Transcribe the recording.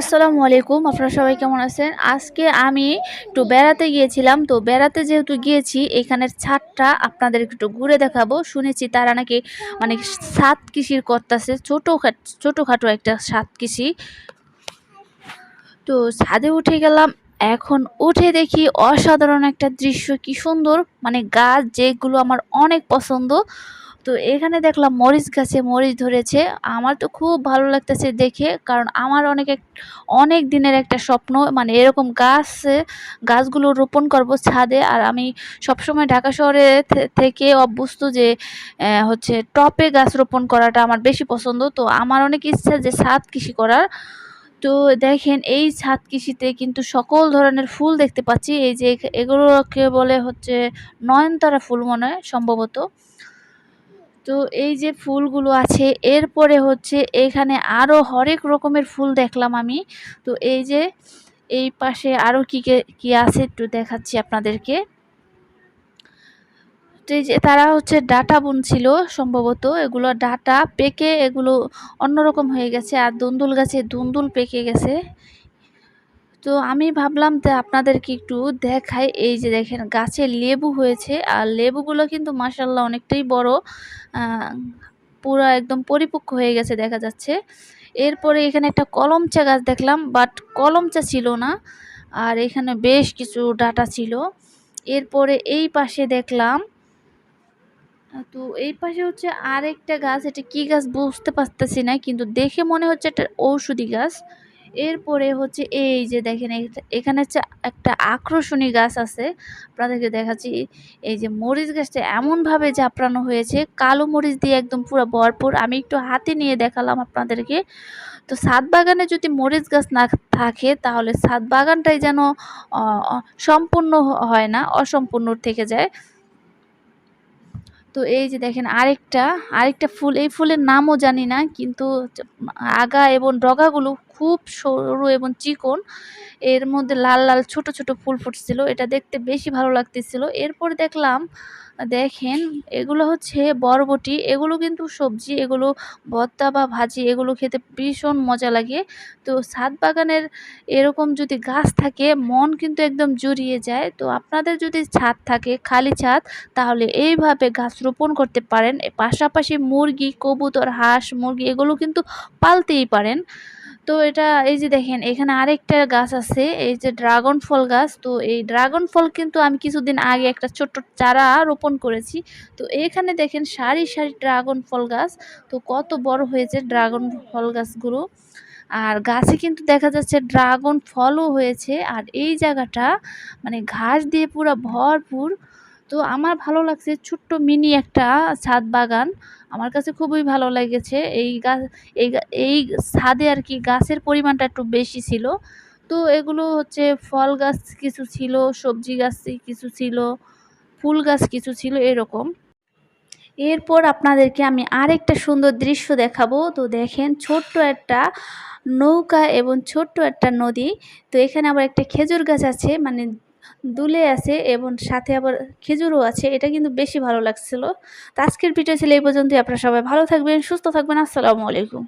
আসসালামু আলাইকুম, আপনারা সবাই কেমন আছেন? আজকে আমি একটু বেড়াতে গিয়েছিলাম, তো বেড়াতে যেহেতু গিয়েছি, এখানের ছাদটা আপনাদের একটু ঘুরে দেখাবো। শুনেছি তারা নাকি মানে সাত কৃষির করতেছে, ছোটো ছোটোখাটো একটা সাত কৃষি। তো ছাদে উঠে গেলাম, এখন উঠে দেখি অসাধারণ একটা দৃশ্য, কি সুন্দর। মানে গাছ যেগুলো আমার অনেক পছন্দ। তো এখানে দেখলাম মরিচ গাছে মরিচ ধরেছে। আমার তো খুব ভালো লাগতেছে দেখে, কারণ আমার অনেক অনেক দিনের একটা স্বপ্ন মানে এরকম গাছ, গাছগুলো রোপণ করব ছাদে। আর আমি সবসময় ঢাকা শহরে থেকে অভ্যস্ত যে হচ্ছে টপে গাছ রোপণ করাটা আমার বেশি পছন্দ। তো আমার অনেক ইচ্ছা যে ছাদ কৃষি করার। তো দেখেন এই ছাদ কৃষিতে কিন্তু সকল ধরনের ফুল দেখতে পাচ্ছি। এই যে এগুলোকে বলে হচ্ছে নয়নতারা ফুল মনে হয় সম্ভবত। তো এই যে ফুলগুলো আছে, এরপরে হচ্ছে এখানে আরও হরেক রকমের ফুল দেখলাম আমি। তো এই যে এই পাশে আরও কী কী আছে একটু দেখাচ্ছি আপনাদেরকে। যে তারা হচ্ছে ডাটা বুনছিল সম্ভবত, এগুলো ডাটা পেকে এগুলো অন্যরকম হয়ে গেছে, আর দুন্দুল গাছে দুন্দুল পেকে গেছে। তো আমি ভাবলাম যে আপনাদেরকে একটু দেখাই। এই যে দেখেন, গাছে লেবু হয়েছে আর লেবুগুলো কিন্তু মাসাল্লাহ অনেকটাই বড়। পুরো একদম পরিপক্ক হয়ে গেছে দেখা যাচ্ছে। এরপরে এখানে একটা কলমচা গাছ দেখলাম, বাট কলমচা ছিল না। আর এখানে বেশ কিছু ডাটা ছিল। এরপরে এই পাশে দেখলাম, তো এই পাশে হচ্ছে আরেকটা গাছ। এটা কি গাছ বুঝতে পারতেছি না, কিন্তু দেখে মনে হচ্ছে একটা ঔষধি গাছ। এরপরে হচ্ছে এই যে দেখেন এখানে হচ্ছে একটা আকর্ষণী গাছ আছে। আপনাদেরকে দেখাচ্ছি, এই যে মরিচ গাছটা এমনভাবে জাপড়ানো হয়েছে, কালো মরিচ দিয়ে একদম পুরো ভরপুর। আমি একটু হাতে নিয়ে দেখালাম আপনাদেরকে। তো ছাদ বাগানে যদি মরিচ গাছ না থাকে, তাহলে ছাদ বাগানটাই যেন সম্পূর্ণ হয় না, অসম্পূর্ণ থেকে যায়। তো এই যে দেখেন, আরেকটা আরেকটা ফুল, এই ফুলের নামও জানি না, কিন্তু আগা এবং ডগাগুলো খুব সরু এবং চিকন। এর মধ্যে লাল লাল ছোট ছোট ফুল ফুটছিল। এটা দেখতে বেশি ভালো লাগতেছিল। এরপর দেখলাম, দেখেন, এগুলো হচ্ছে বরবটি। এগুলো কিন্তু সবজি, এগুলো ভর্তা বা ভাজি, এগুলো খেতে ভীষণ মজা লাগে। তো ছাদ বাগানের এরকম যদি গাছ থাকে, মন কিন্তু একদম জুড়িয়ে যায়। তো আপনাদের যদি ছাদ থাকে, খালি ছাদ, তাহলে এইভাবে গাছ রোপণ করতে পারেন। পাশাপাশি মুরগি, কবুতর, হাঁস, মুরগি, এগুলো কিন্তু পালতেই পারেন। তো এটা এই যে দেখেন, এখানে আরেকটা গাছ আছে, এই যে ড্রাগন ফল গাছ। তো এই ড্রাগন ফল কিন্তু আমি কিছুদিন আগে একটা ছোট্ট চারা রোপণ করেছি। তো এখানে দেখেন সারি সারি ড্রাগন ফল গাছ। তো কত বড় হয়েছে ড্রাগন ফল গাছগুলো। আর গাছে কিন্তু দেখা যাচ্ছে ড্রাগন ফলও হয়েছে। আর এই জায়গাটা মানে ঘাস দিয়ে পুরো ভরপুর। তো আমার ভালো লাগছে ছোট্ট মিনি একটা ছাদ বাগান। আমার কাছে খুবই ভালো লেগেছে। এই গাছ এই এই ছাদে আর কি গাছের পরিমাণটা একটু বেশি ছিল। তো এগুলো হচ্ছে ফল গাছ কিছু ছিল, সবজি গাছ কিছু ছিল, ফুল গাছ কিছু ছিল এরকম। এরপর আপনাদেরকে আমি আরেকটা সুন্দর দৃশ্য দেখাবো। তো দেখেন ছোট্ট একটা নৌকা এবং ছোট্ট একটা নদী। তো এখানে আবার একটা খেজুর গাছ আছে মানে দুলে আছে এবং সাথে আবার খেজুরও আছে, এটা কিন্তু বেশি ভালো লাগছিল। তো আজকের ভিডিও ছিল এই পর্যন্তই, আপনারা সবাই ভালো থাকবেন, সুস্থ থাকবেন, আসসালামু আলাইকুম।